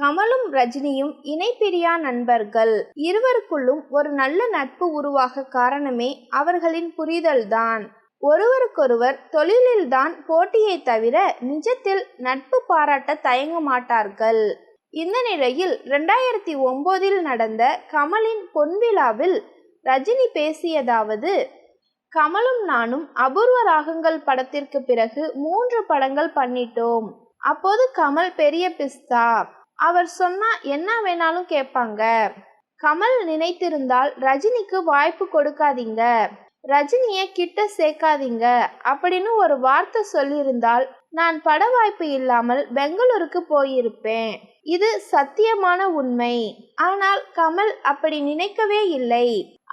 கமலும் ரஜினியும் இணைப்பிரியா நண்பர்கள். இருவருக்குள்ளும் ஒரு நல்ல நட்பு உருவாக காரணமே அவர்களின் புரிதல்தான். ஒருவருக்கொருவர் தொழிலில்தான் போட்டியை தவிர நிஜத்தில் நட்பு பாராட்ட தயங்க மாட்டார்கள். இந்த நிலையில் ரெண்டாயிரத்தி ஒம்போதில் நடந்த கமலின் பொன்விழாவில் ரஜினி பேசியதாவது கமலும் நானும் அபூர்வ ராகங்கள் படத்திற்கு பிறகு மூன்று படங்கள் பண்ணிட்டோம். அப்போது கமல் பெரிய பிஸ்தா. அவர் சொன்னா என்ன வேணாலும் கேட்பாங்க. கமல் நினைத்திருந்தால் ரஜினிக்கு வாய்ப்பு கொடுக்காதீங்க. ரஜினிய கிட்ட சேர்க்காதீங்க அப்படின்னு ஒரு வார்த்தை சொல்லியிருந்தால் நான் பட வாய்ப்பு இல்லாமல் பெங்களூருக்கு போயிருப்பேன். இது சத்தியமான உண்மை. ஆனால் கமல் அப்படி நினைக்கவே இல்லை.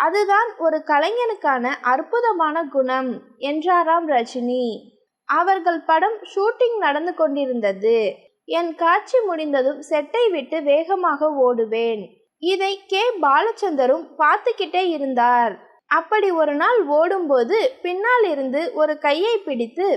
அதுதான் ஒரு கலைஞனுக்கான அற்புதமான குணம் என்றாராம் ரஜினி. அவர்கள் படம் ஷூட்டிங் நடந்து கொண்டிருந்தது. என் காட்சி முடிந்ததும் செட்டை விட்டு வேகமாக ஓடுவேன். இதை கே. பாலச்சந்தரும் பார்த்துக்கிட்டே இருந்தார். அப்படி ஒரு நாள் ஓடும்போது பின்னால் இருந்து ஒரு கையை பிடித்து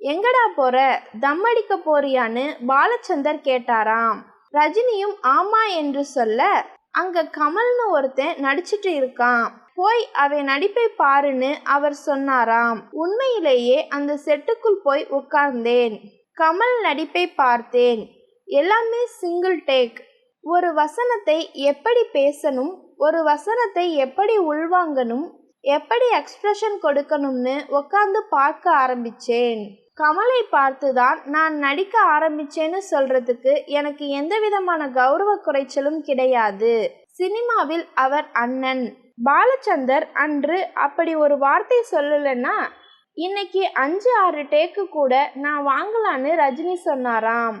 எங்கடா போற? தம்மடிக்க போறியான்னு பாலச்சந்தர் கேட்டாராம். ரஜினியும் ஆமா என்று சொல்ல அங்க கமல்னு ஒருத்தன் நடிச்சிட்டு இருக்கான். போய் அவன் நடிப்பை பாருன்னு அவர் சொன்னாராம். உண்மையிலேயே அந்த செட்டுக்குள் போய் உட்கார்ந்தேன். கமல் நடிப்பை பார்த்தேன். எல்லாமே சிங்கிள் டேக் ஒரு வசனத்தை எப்படி பேசணும் ஒரு வசனத்தை எப்படி உள்வாங்கணும் எப்படி எக்ஸ்பிரஷன் கொடுக்கணும்னு உட்காந்து பார்க்க ஆரம்பிச்சேன். கமலை பார்த்து தான் நான் நடிக்க ஆரம்பிச்சேன்னு சொல்றதுக்கு எனக்கு எந்த விதமான கௌரவ குறைச்சலும் கிடையாது. சினிமாவில் அவர் அண்ணன். பாலச்சந்தர் அன்று அப்படி ஒரு வார்த்தை சொல்லலைன்னா இன்னைக்கு அஞ்சு ஆறு டேக்கு கூட நான் வாங்கலான்னு ரஜினி சொன்னாராம்.